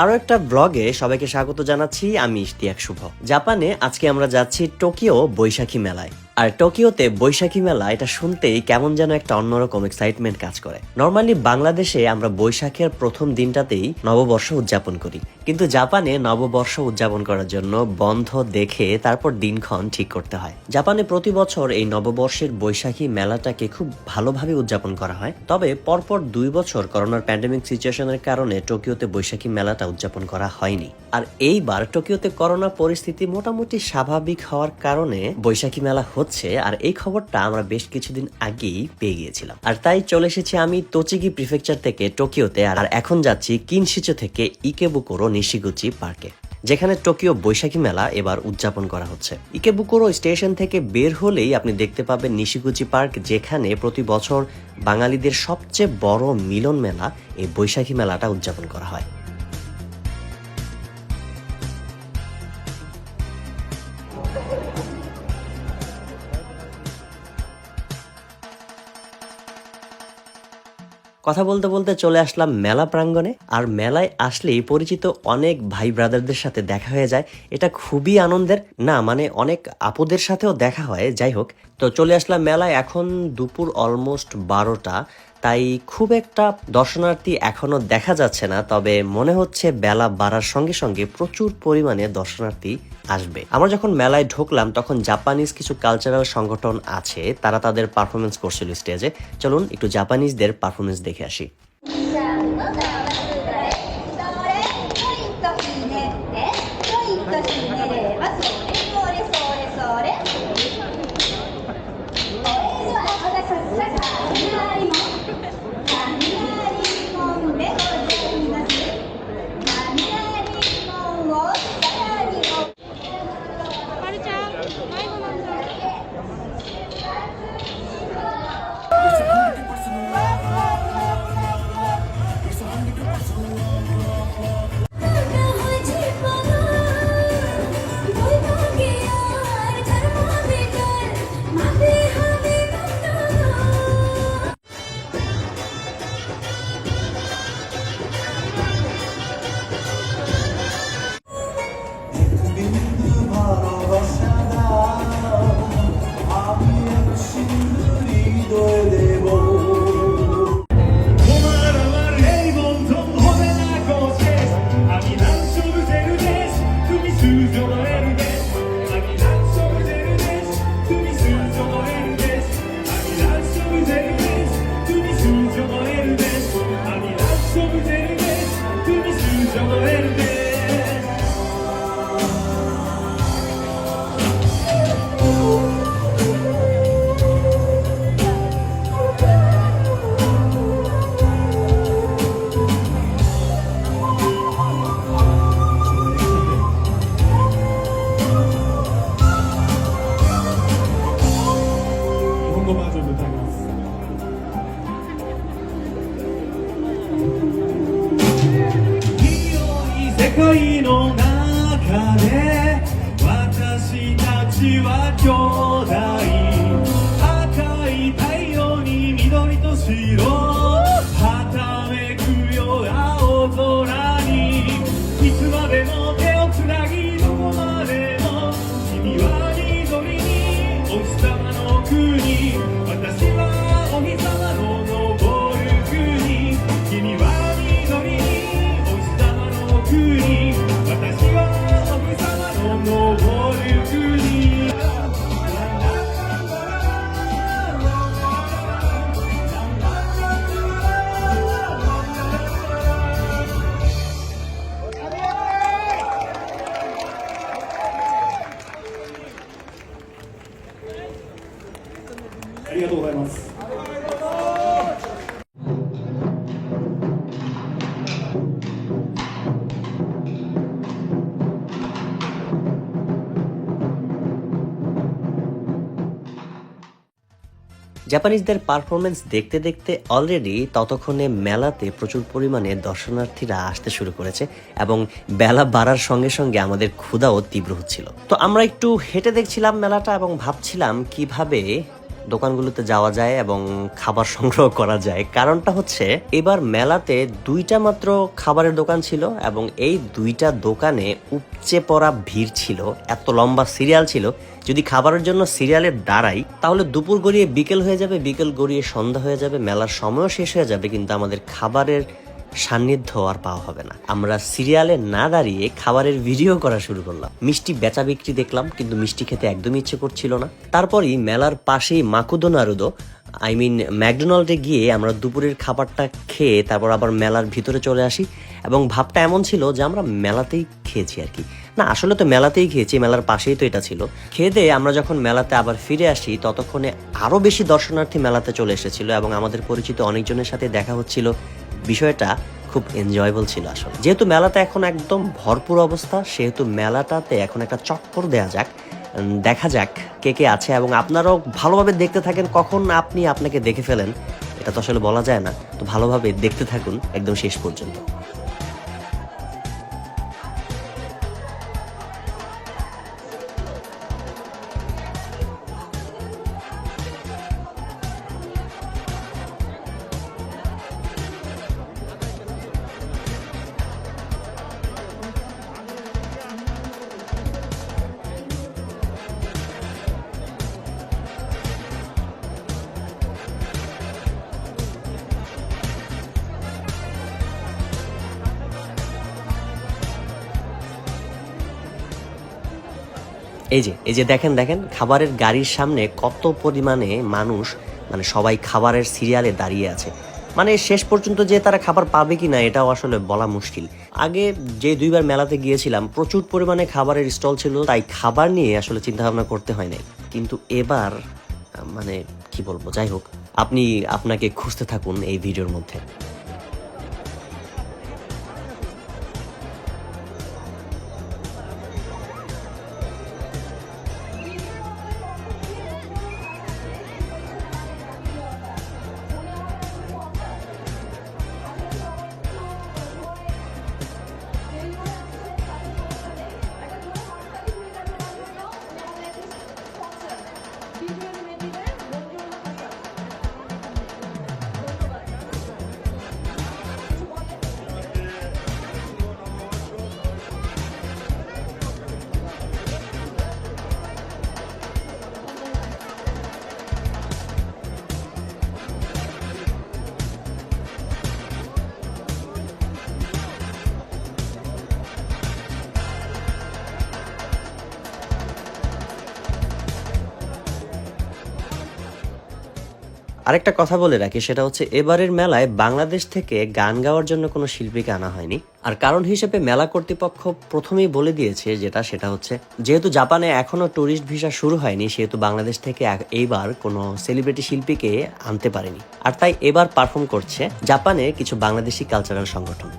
আরও একটা ব্লগে সবাইকে স্বাগত জানাচ্ছি, আমি ইশতিয়াক শুভ। জাপানে আজকে আমরা যাচ্ছি টোকিও বৈশাখী মেলায়। আর টোকিওতে বৈশাখী মেলা, এটা শুনতেই কেমন যেন একটা অন্যরকম এক্সাইটমেন্ট কাজ করে। নর্মালি বাংলাদেশে আমরা বৈশাখের প্রথম দিনটাতেই নববর্ষ উদযাপন করি। কিন্তু জাপানে নববর্ষ উদযাপন করার জন্য বন্ধ দেখে তারপর দিনক্ষণ ঠিক করতে হয়। জাপানে প্রতি বছর এই নববর্ষের বৈশাখী মেলাটাকে খুব ভালোভাবে উদযাপন করা হয়। তবে পরপর দুই বছর করোনার প্যান্ডেমিক সিচুয়েশনের কারণে টোকিওতে বৈশাখী মেলাটা উদযাপন করা হয়নি। আর এইবার টোকিওতে করোনা পরিস্থিতি মোটামুটি স্বাভাবিক হওয়ার কারণে বৈশাখী মেলা হচ্ছে। আর এই খবরটা আমরা বেশ কিছুদিন আগেই পেয়ে গিয়েছিলাম। আর তাই চলে এসেছি আমি তোচিগি প্রিফেকচার থেকে টোকিওতে, আর এখন যাচ্ছি কিনশিচো থেকে ইকেবুকোরো নিশিগুচি পার্কে, যেখানে টোকিও বৈশাখী মেলা এবার উদযাপন করা হচ্ছে। ইকেবুকুরো স্টেশন থেকে বের হলেই আপনি দেখতে পাবেন নিশিগুচি পার্ক, যেখানে প্রতি বছর বাঙালিদের সবচেয়ে বড় মিলন মেলা এই বৈশাখী মেলাটা উদযাপন করা হয়। কথা বলতে বলতে চলে আসলাম মেলা প্রাঙ্গণে। আর মেলায় আসলেই পরিচিত অনেক ভাই ব্রাদারদের সাথে দেখা হয়ে যায়। এটা খুবই আনন্দের। না মানে অনেক আপদের সাথেও দেখা হয়। যাই হোক, তো চলে আসলাম মেলায়। এখন দুপুর অলমোস্ট বারোটা। তাই খুব একটা দর্শনার্থী এখনও দেখা যাচ্ছে না, তবে মনে হচ্ছে বেলা বাড়ার সঙ্গে সঙ্গে প্রচুর পরিমাণে দর্শনার্থী আসবে। আমরা যখন মেলায় ঢুকলাম, তখন জাপানিজ কিছু কালচারাল সংগঠন আছে, তারা তাদের পারফরমেন্স করছিল স্টেজে চলুন একটু জাপানিজদের পারফরমেন্স দেখে আসি। জাপানিজদের পারফরমেন্স দেখতে দেখতে অলরেডি ততক্ষণে মেলাতে প্রচুর পরিমাণে দর্শনার্থীরা আসতে শুরু করেছে এবং বেলা বাড়ার সঙ্গে সঙ্গে আমাদের ক্ষুধাও তীব্র হচ্ছিল। তো আমরা একটু হেঁটে দেখছিলাম মেলাটা এবং ভাবছিলাম কীভাবে দোকানগুলোতে যাওয়া যায় এবং খাবার সংগ্রহ করা যায়। কারণটা হচ্ছে, এবার মেলাতে দুইটা মাত্র খাবারের দোকান ছিল এবং এই দুইটা দোকানে উপচে পড়া ভিড় ছিল, এত লম্বা সিরিয়াল ছিল। যদি খাবারের জন্য সিরিয়ালে দাঁড়াই, তাহলে দুপুর গড়িয়ে বিকেল হয়ে যাবে, বিকেল গড়িয়ে সন্ধ্যা হয়ে যাবে, মেলার সময়ও শেষ হয়ে যাবে, কিন্তু আমাদের খাবারের সান্নিধ্য আর পাওয়া হবে না। আমরা সিরিয়ালে না দাঁড়িয়ে খাবারের ভিডিও করা শুরু করলাম। মিষ্টি বেচা বিক্রি দেখলাম, কিন্তু মিষ্টি খেতে একদমই ইচ্ছে করছিল না। তারপরই মেলার পাশেই মাকুদো নারুদো, আই মিন ম্যাকডোনাল্ডে গিয়ে আমরা দুপুরের খাবারটা খেয়ে তারপর আবার মেলার ভিতরে চলে আসি এবং ভাবটা এমন ছিল যে আমরা মেলাতেই খেয়েছি আর কি। না, আসলে তো মেলাতেই খেয়েছি, মেলার পাশেই তো এটা ছিল। খেয়ে দিয়ে আমরা যখন মেলাতে আবার ফিরে আসি, ততক্ষণে আরও বেশি দর্শনার্থী মেলাতে চলে এসেছিল এবং আমাদের পরিচিত অনেকজনের সাথে দেখা হচ্ছিল বিষয়টা খুব এনজয়েবল ছিল আসলে। যেহেতু মেলাটা এখন একদম ভরপুর অবস্থা, সেহেতু মেলাটাতে এখন একটা চক্কর দেয়া যাক। দেখা যাক কে কে আছে এবং আপনারাও ভালোভাবে দেখতে থাকেন কখন আপনি আপনাকে দেখে ফেলেন। এটা তো আসলে বলা যায় না। তো ভালোভাবে দেখতে থাকুন একদম শেষ পর্যন্ত। এই যে এই যে দেখেন দেখেন, খাবারের গাড়ির সামনে কত পরিমাণে মানুষ মানে সবাই খাবারের সিরিয়ালে দাঁড়িয়ে আছে। মানে শেষ পর্যন্ত যে তারা খাবার পাবে কি না এটাও আসলে বলা মুশকিল। আগে যে দুইবার মেলাতে গিয়েছিলাম, প্রচুর পরিমাণে খাবারের স্টল ছিল, তাই খাবার নিয়ে আসলে চিন্তা ভাবনা করতে হয় নাই। কিন্তু এবার মানে কি বলব, যাই হোক, আপনি, আপনাকে খুঁজতে থাকুন এই ভিডিওর মধ্যে। আরেকটা কথা বলে রাখি, সেটা হচ্ছে এবারের মেলায় বাংলাদেশ থেকে গান গাওয়ার জন্য কোনো শিল্পীকে আনা হয়নি। আর কারণ হিসেবে মেলা কর্তৃপক্ষ প্রথমেই বলে দিয়েছে যেটা, সেটা হচ্ছে যেহেতু জাপানে এখনও ট্যুরিস্ট ভিসা শুরু হয়নি, সেহেতু বাংলাদেশ থেকে এইবার কোনো সেলিব্রিটি শিল্পীকে আনতে পারেনি। আর তাই এবার পারফর্ম করছে জাপানে কিছু বাংলাদেশি কালচারাল সংগঠন।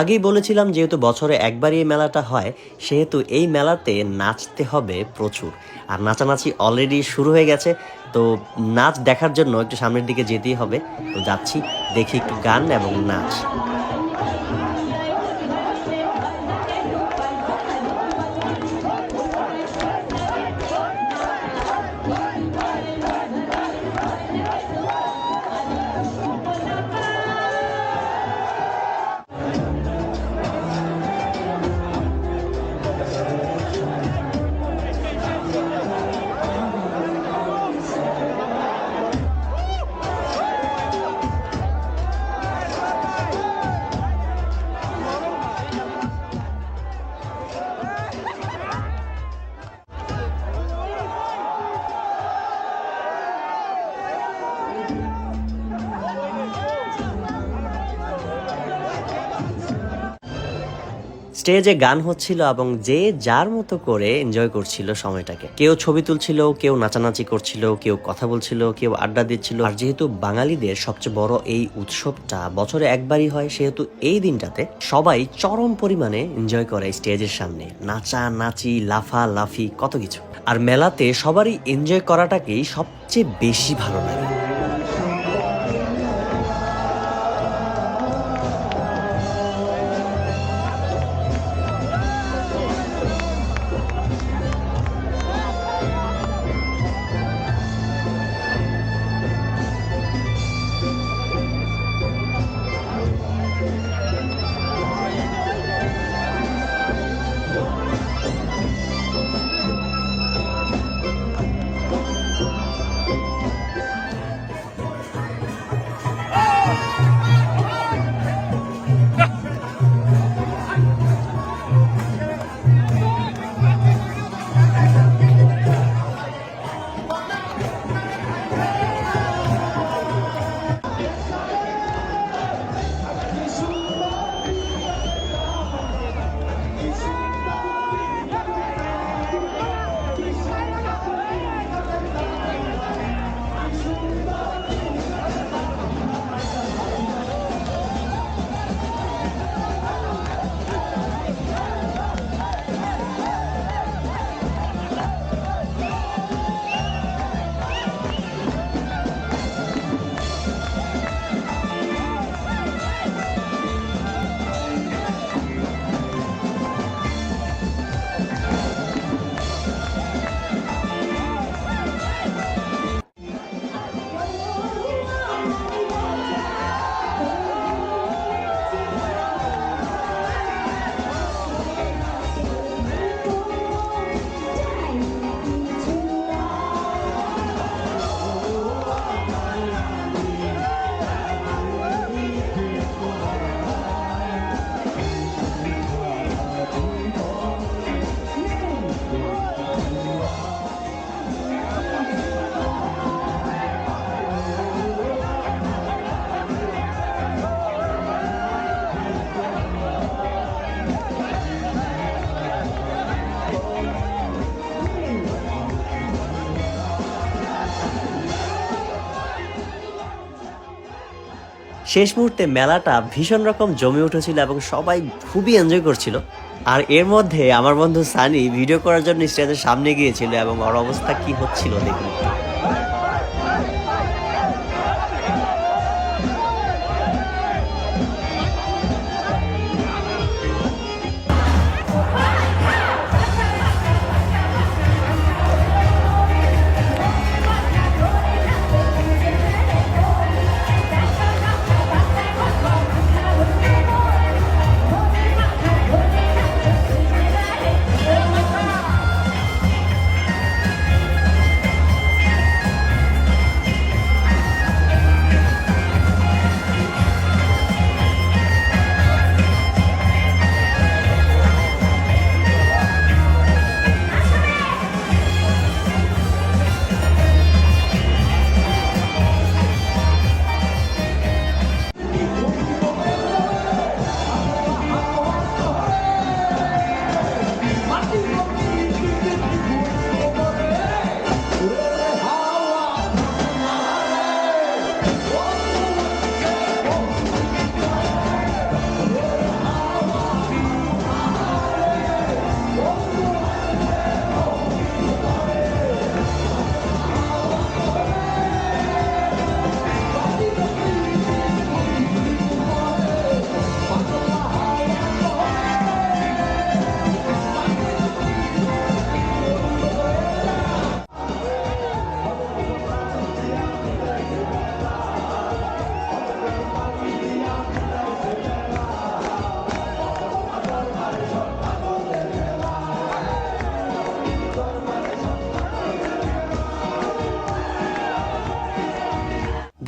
আগেই বলেছিলাম যেহেতু বছরে একবারই এই মেলাটা হয়, সেহেতু এই মেলাতে নাচতে হবে প্রচুর। আর নাচানাচি অলরেডি শুরু হয়ে গেছে, তো নাচ দেখার জন্য একটু সামনের দিকে যেতেই হবে। তো যাচ্ছি, দেখি একটু গান এবং নাচ। স্টেজে গান হচ্ছিল এবং যে যার মতো করে এনজয় করছিল সময়টাকে। কেউ ছবি তুলছিল, কেউ নাচানাচি করছিল, কেউ কথা বলছিল, কেউ আড্ডা দিচ্ছিল। আর যেহেতু বাঙালিদের সবচেয়ে বড় এই উৎসবটা বছরে একবারই হয়, সেহেতু এই দিনটাতে সবাই চরম পরিমাণে এনজয় করে স্টেজের সামনে। নাচা, নাচি, লাফা, লাফি, কত কিছু। আর মেলাতে সবারই এনজয় করাটাকেই সবচেয়ে বেশি ভালো লাগে। শেষ মুহূর্তে মেলাটা ভীষণ রকম জমে উঠেছিল এবং সবাই খুবই এনজয় করছিল। আর এর মধ্যে আমার বন্ধু সানি ভিডিও করার জন্য স্টেজের সামনে গিয়েছিল এবং ওর অবস্থা কি হচ্ছিল দেখুন।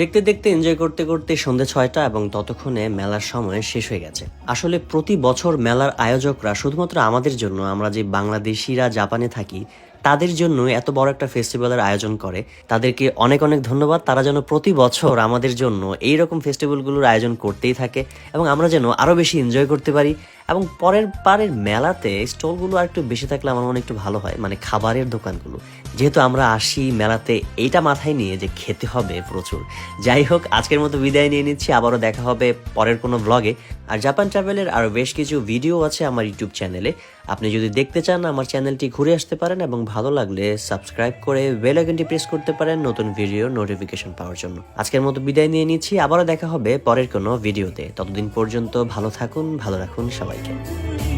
দেখতে দেখতে এনজয় করতে করতে সন্ধে ছয়টা এবং ততক্ষণে মেলার সময় শেষ হয়ে গেছে। আসলে প্রতি বছর মেলার আয়োজকরা শুধুমাত্র আমাদের জন্য, আমরা যে বাংলাদেশিরা জাপানে থাকি, তাদের জন্য এত বড় একটা ফেস্টিভ্যালের আয়োজন করে। তাদেরকে অনেক অনেক ধন্যবাদ। তারা যেন প্রতি বছর আমাদের জন্য এই রকম ফেস্টিভ্যালগুলোর আয়োজন করতেই থাকে এবং আমরা যেন আরও বেশি এনজয় করতে পারি। এবং পরের পারের মেলাতে স্টলগুলো আর একটু বেশি থাকলে আমার মনে একটু ভালো হয় মানে খাবারের দোকানগুলো। যেহেতু আমরা আসি মেলাতে, এইটা মাথায় নিয়ে যে খেতে হবে প্রচুর। যাই হোক, আজকের মতো বিদায় নিয়ে নিচ্ছি, আবারও দেখা হবে পরের কোনো ব্লগে আর জাপান ট্রাভেলের আরও বেশ কিছু ভিডিও আছে আমার ইউটিউব চ্যানেলে আপনি যদি দেখতে চান, আমার চ্যানেলটি ঘুরে আসতে পারেন এবং ভালো লাগলে সাবস্ক্রাইব করে বেল আইকনটি প্রেস করতে পারেন নতুন ভিডিও নোটিফিকেশন পাওয়ার জন্য। আজকের মতো বিদায় নিয়ে নিচ্ছি, আবারও দেখা হবে পরের কোনো ভিডিওতে ততদিন পর্যন্ত ভালো থাকুন, ভালো রাখুন American.